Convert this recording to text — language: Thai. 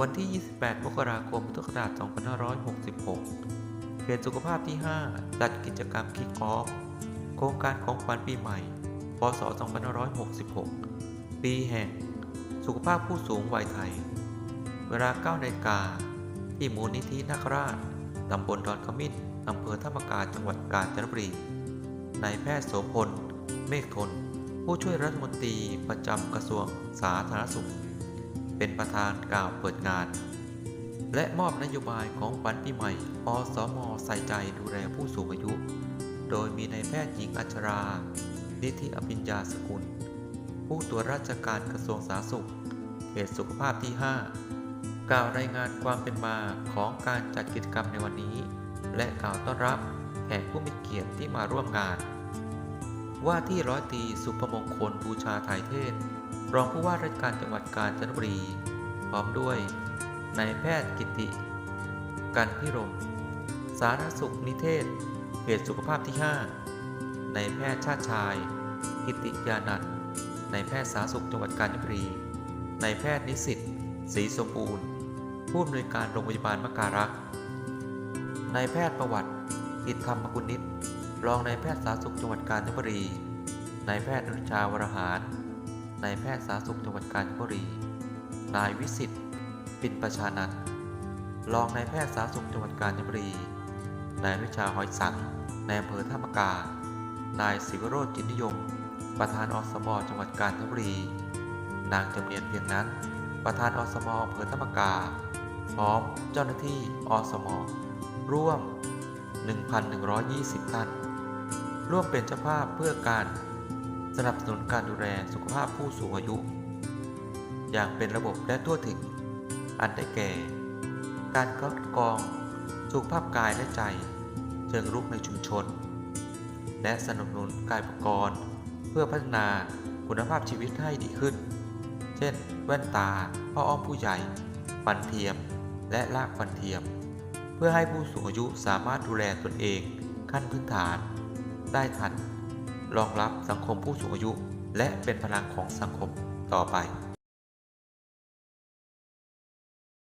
วันที่ 28 มกราคม พุทธศักราช 2566 เขตสุขภาพที่ 5 จัดกิจกรรมคิกออฟโครงการของขวัญปีใหม่ พศ 2566 ปีแห่ง สุขภาพผู้สูงวัยไทย เวลา9นาฬิกาที่มูลนิธินาคราช ตำบลดอนขมิ้น อำเภอธรรมกาจังหวัดกาญจนบุรีนายแพทย์โสพล เมฆทน ผู้ช่วยรัฐมนตรีประจำกระทรวงสาธารณสุข เป็นประธานกล่าวเปิดงาน และมอบนโยบายของขวัญปีใหม่ อสมใส่ใจดูแลผู้สูงอายุ โดยมีนายแพทย์หญิงอัชรา นิธิอภิญญาสกุล ผู้ตรวจราชการกระทรวงสาธารณสุขเขตสุขภาพที่ 5 กล่าวรายงานความเป็นมาของการจัดกิจกรรมในวันนี้ และกล่าวต้อนรับแขกผู้มีเกียรติที่มาร่วมงาน ว่าที่ร้อยตรีสุภมงคลบูชาไทยเทศ รองผู้ว่าราชการจังหวัดกาญจนบุรี พร้อมด้วยนายแพทย์กิติ กันพิรม สาธารณสุขนิเทศเขตสุขภาพที่ 5นายแพทย์ชาติชาย กิติยานันนายแพทย์สาธารณสุขจังหวัดกาญจนบุรีนายแพทย์นิสิตศรีสมบูรณ์ผู้อำนวยการโรงพยาบาลมการักษ์นายแพทย์ประวัติอิทธรรมกุลนิตรองนายแพทย์สาธารณสุขจังหวัดกาญจนบุรีนายแพทย์อนุชาวรหาร นายแพทย์สาธารณสุขจังหวัดกาญจนบุรี นายวิสิตปินประชานันท์รองนายแพทย์สาธารณสุขจังหวัดกาญจนบุรี นายอนุชาหอยสังนายอำเภอท่ามกา นายศิวโรจน์จิตนิยม ประธานอสมจังหวัดกาญจนบุรี นางจำเนียนเพียงนั้น ประธานอสมอำเภอท่ามกา พร้อมเจ้าหน้าที่อสม ร่วม 1,120 ท่าน ร่วมเป็นเจ้าภาพเพื่อการ สนับสนุนการดูแลสุขภาพผู้สูงอายุ อย่างเป็นระบบและทั่วถึง อันได้แก่ การคัดกรองสุขภาพกายและใจ เชิงรุกในชุมชน และสนับสนุนกายอุปกรณ์ เพื่อพัฒนาคุณภาพชีวิตให้ดีขึ้น เช่น แว่นตาพ่ออ้อมผู้ใหญ่ ฟันเทียม และลากฟันเทียม เพื่อให้ผู้สูงอายุสามารถดูแลตนเองขั้นพื้นฐาน ได้ทัน รองรับสังคมผู้สูงอายุ และเป็นพลังของสังคมต่อไป